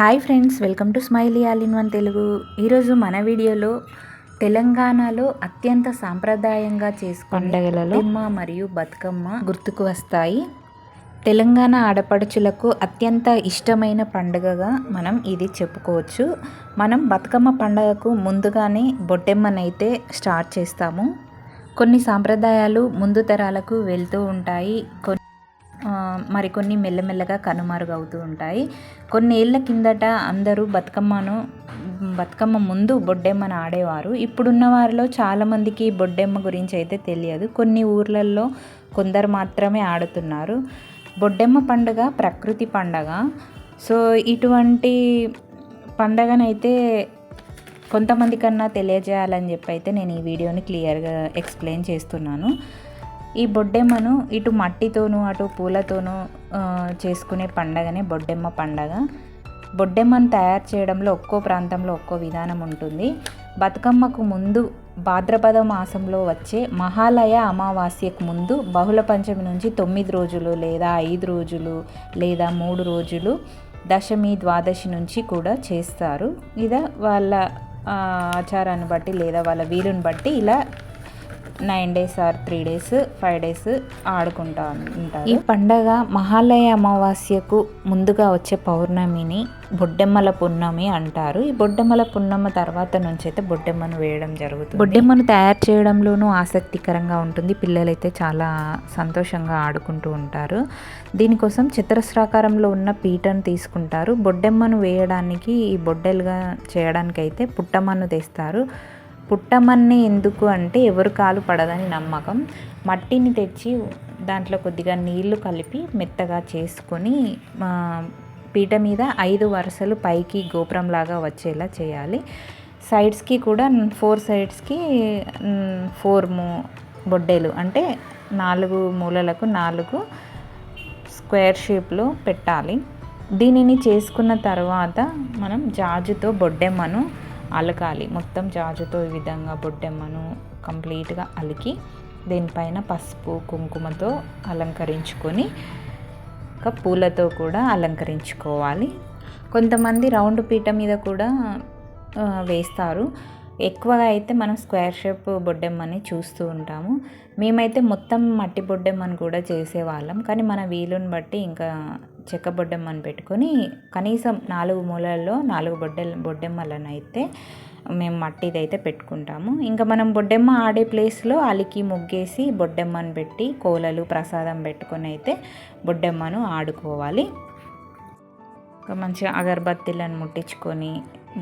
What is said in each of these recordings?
Hi friends welcome to Smiley all in one Telugu. ఈరోజు మన వీడియోలో తెలంగాణలో అత్యంత సాంప్రదాయంగా చేసుకునే పండగలలో బతుకమ్మ మరియు బతుకమ్మ గుర్తుకు వస్తాయి. తెలంగాణ ఆడపడుచులకు అత్యంత ఇష్టమైన పండుగగా మనం ఇది చెప్పుకోవచ్చు. మనం బతుకమ్మ పండగకు ముందుగానే బొట్టెమ్మనైతే స్టార్ట్ చేస్తాము. కొన్ని సాంప్రదాయాలు ముందు తరాలకు వెళ్తూ ఉంటాయి. మరికొన్ని మెల్లమెల్లగా కనుమరుగవుతూ ఉంటాయి. కొన్ని ఏళ్ళ కిందట అందరూ బతుకమ్మను బతుకమ్మ ముందు బొడ్డెమ్మను ఆడేవారు. ఇప్పుడున్న వారిలో చాలామందికి బొడ్డెమ్మ గురించి అయితే తెలియదు. కొన్ని ఊర్లలో కొందరు మాత్రమే ఆడుతున్నారు. బొడ్డెమ్మ పండుగ ప్రకృతి పండగ. సో ఇటువంటి పండగనైతే కొంతమంది కన్నా తెలియజేయాలని చెప్పి అయితే నేను ఈ వీడియోని క్లియర్గా ఎక్స్ప్లెయిన్ చేస్తున్నాను. ఈ బొడ్డెమ్మను ఇటు మట్టితోనూ అటు పూలతోనూ చేసుకునే పండగనే బొడ్డెమ్మ పండగ. బొడ్డెమ్మను తయారు చేయడంలో ఒక్కో ప్రాంతంలో ఒక్కో విధానం ఉంటుంది. బతుకమ్మకు ముందు భాద్రపద మాసంలో వచ్చే మహాలయ అమావాస్యకు ముందు బహుళ పంచమి నుంచి తొమ్మిది రోజులు లేదా ఐదు రోజులు లేదా మూడు రోజులు దశమి ద్వాదశి నుంచి కూడా చేస్తారు. ఇదా వాళ్ళ ఆచారాన్ని బట్టి లేదా వాళ్ళ వీలుని బట్టి ఇలా nine days or three days five days ఆడుకుంటా ఉంటారు. ఈ పండగ మహాలయ అమావాస్యకు ముందుగా వచ్చే పౌర్ణమిని బొడ్డెమ్మల పున్నమి అంటారు. ఈ బొడ్డెమ్మల పున్నమ తర్వాత నుంచి అయితే బొడ్డెమ్మను వేయడం జరుగుతుంది. బొడ్డెమ్మను తయారు చేయడంలోనూ ఆసక్తికరంగా ఉంటుంది. పిల్లలైతే చాలా సంతోషంగా ఆడుకుంటూ ఉంటారు. దీనికోసం చతురస్రాకారంలో ఉన్న పీటను తీసుకుంటారు. బొడ్డెమ్మను వేయడానికి ఈ బొడ్డెలుగా చేయడానికైతే పుట్టమ్మను తెస్తారు. పుట్టమన్ని ఎందుకు అంటే ఎవరు కాలు పడదని నమ్మకం. మట్టిని తెచ్చి దాంట్లో కొద్దిగా నీళ్ళు కలిపి మెత్తగా చేసుకొని పీట మీద ఐదు వరుసలు పైకి గోపురంలాగా వచ్చేలా చేయాలి. సైడ్స్కి కూడా ఫోర్ సైడ్స్కి ఫోర్ మూ బొడ్డేలు అంటే నాలుగు మూలలకు నాలుగు స్క్వేర్ షేప్లో పెట్టాలి. దీనిని చేసుకున్న తర్వాత మనం జాజుతో బొడ్డెమ్మను అలకాలి. మొత్తం జాజుతో ఈ విధంగా బొడ్డెమ్మను కంప్లీట్గా అలికి దీనిపైన పసుపు కుంకుమతో అలంకరించుకొని ఇంకా పూలతో కూడా అలంకరించుకోవాలి. కొంతమంది రౌండ్ పీట మీద కూడా వేస్తారు. ఎక్కువగా అయితే మనం స్క్వేర్ షేప్ బొడ్డెమ్మని చూస్తూ ఉంటాము. మేమైతే మొత్తం మట్టి బొడ్డెమ్మని కూడా చేసేవాళ్ళం. కానీ మన వీలుని బట్టి ఇంకా చెక్క బొడ్డెమ్మని పెట్టుకొని కనీసం నాలుగు మూలల్లో నాలుగు బొడ్డె బొడ్డెమ్మలను అయితే మేము మట్టిది అయితే పెట్టుకుంటాము. ఇంకా మనం బొడ్డెమ్మ ఆడే ప్లేస్లో అలికి ముగ్గేసి బొడ్డెమ్మను పెట్టి కోలలు ప్రసాదం పెట్టుకొని అయితే బొడ్డెమ్మను ఆడుకోవాలి. ఇంకా మంచిగా అగరబత్తీలను ముట్టించుకొని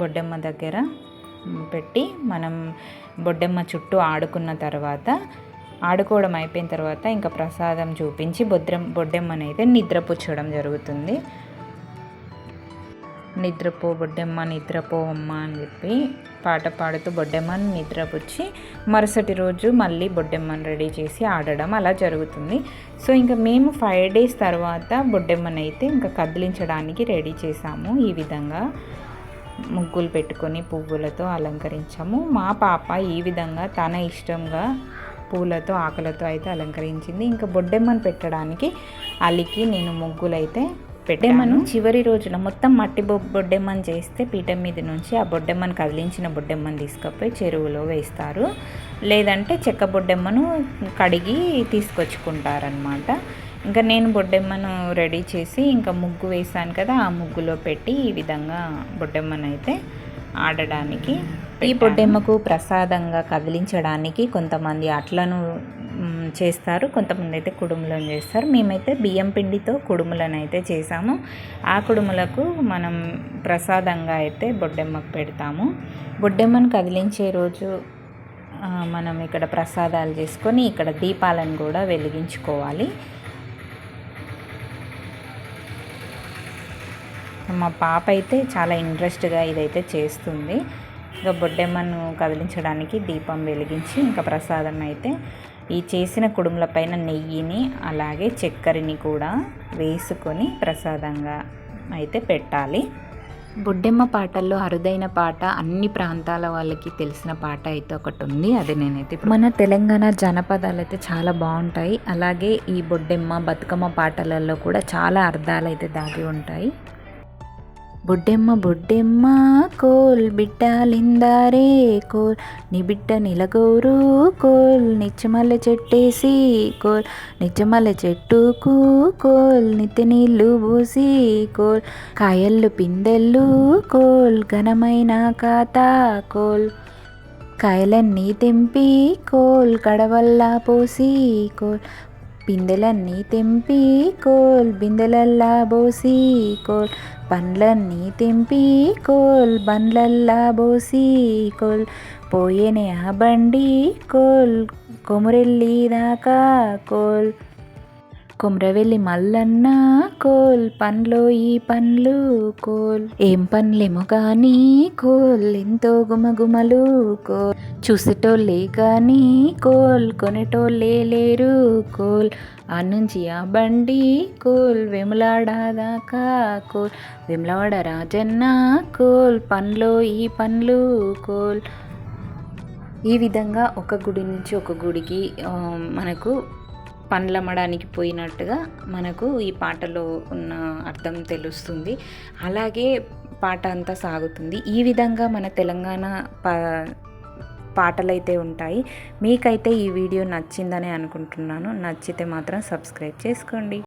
బొడ్డెమ్మ దగ్గర పెట్టి మనం బొడ్డెమ్మ చుట్టూ ఆడుకున్న తర్వాత ఆడుకోవడం అయిపోయిన తర్వాత ఇంకా ప్రసాదం చూపించి బొద్రం బొడ్డెమ్మని అయితే నిద్రపుచ్చడం జరుగుతుంది. నిద్రపో బొడ్డెమ్మ నిద్రపో అమ్మ అని చెప్పి పాట పాడుతూ బొడ్డెమ్మని నిద్రపుచ్చి మరుసటి రోజు మళ్ళీ బొడ్డెమ్మని రెడీ చేసి ఆడడం అలా జరుగుతుంది. సో ఇంకా మేము ఫైవ్ డేస్ తర్వాత బొడ్డెమ్మని అయితే ఇంకా కదిలించడానికి రెడీ చేసాము. ఈ విధంగా ముగ్గులు పెట్టుకొని పువ్వులతో అలంకరించాము. మా పాప ఈ విధంగా తన ఇష్టంగా పూలతో ఆకులతో అయితే అలంకరించింది. ఇంకా బొడ్డెమ్మను పెట్టడానికి అలికి నేను ముగ్గులు అయితే పెట్టెమ్మను చివరి రోజున మొత్తం మట్టి బొ బొడ్డెమ్మని చేస్తే పీఠం మీద నుంచి ఆ బొడ్డెమ్మను కదిలించిన బొడ్డెమ్మను తీసుకుపోయి చెరువులో వేస్తారు. లేదంటే చెక్క బొడ్డెమ్మను కడిగి తీసుకొచ్చుకుంటారనమాట ఇంకా నేను బొడ్డెమ్మను రెడీ చేసి ఇంకా ముగ్గు వేసాను కదా ఆ ముగ్గులో పెట్టి ఈ విధంగా బొడ్డెమ్మను అయితే ఆడడానికి ఈ బొడ్డెమ్మకు ప్రసాదంగా కదిలించడానికి కొంతమంది అట్లను చేస్తారు. కొంతమంది అయితే కుడుములను చేస్తారు. మేమైతే బియ్యం పిండితో కుడుములను అయితే చేసాము. ఆ కుడుములకు మనం ప్రసాదంగా అయితే బొడ్డెమ్మకు పెడతాము. బొడ్డెమ్మను కదిలించే రోజు మనం ఇక్కడ ప్రసాదాలు చేసుకొని ఇక్కడ దీపాలను కూడా వెలిగించుకోవాలి. మా పాప అయితే చాలా ఇంట్రెస్ట్గా ఇదైతే చేస్తుంది. ఇంకా బొడ్డెమ్మను కదిలించడానికి దీపం వెలిగించి ఇంకా ప్రసాదం అయితే ఈ చేసిన కుడుముల పైన నెయ్యిని అలాగే చక్కెరని కూడా వేసుకొని ప్రసాదంగా అయితే పెట్టాలి. బొడ్డెమ్మ పాటల్లో అరుదైన పాట అన్ని ప్రాంతాల వాళ్ళకి తెలిసిన పాట అయితే ఒకటి ఉంది. అది నేనైతే మన తెలంగాణ జనపదాలు అయితే చాలా బాగుంటాయి. అలాగే ఈ బొడ్డెమ్మ బతుకమ్మ పాటలలో కూడా చాలా అర్థాలు అయితే దాగి ఉంటాయి. బొడ్డెమ్మ బొడ్డెమ్మ కోల్ బిడ్డలిందారే కోల్. నీ బిడ్డ నిలగోరు కోల్ నిచ్చమల్ల చెట్టేసి కోల్. నిచ్చమల్ల చెట్టుకు కోల్ నిత్య నీళ్ళు పోసి కోల్. కాయళ్ళు పిందెళ్ళు కోల్ ఘనమైన కాతా కోల్. కాయలన్నీ తెంపి కోల్ కడవల్లా పోసి కోల్. పిందెలన్నీ తెంపి కోల్ బిందెలల్లా బోసి కోల్. పండ్లన్నీ తెంపి కోల్ బండ్లల్లా బోసి కోల్. పోయేనే ఆ బండి కోల్ కొమురెల్లి దాకా కోల్. కొమరవెల్లి మల్లన్న కోల్ పండ్లో ఈ పండ్లు కోల్. ఏం పండ్లేమో కానీ కోల్ ఎంతో గుమగుమలు కోల్. చూసేటోళ్ళే కానీ కోల్ కొనేటోళ్ళే లేరు కోల్. ఆ నుంచి ఆ బండి కోల్ వెములాడాదాకా కోల్. వెములవాడ రాజన్న కోల్ పండ్లో ఈ పండ్లు కోల్. ఈ విధంగా ఒక గుడి నుంచి ఒక గుడికి మనకు పండ్లమ్మడానికి పోయినట్టుగా మనకు ఈ పాటలో ఉన్న అర్థం తెలుస్తుంది. అలాగే పాట అంతా సాగుతుంది. ఈ విధంగా మన తెలంగాణ పా పాటలైతే ఉంటాయి. మీకైతే ఈ వీడియో నచ్చిందని అనుకుంటున్నాను. నచ్చితే మాత్రం సబ్స్క్రైబ్ చేసుకోండి.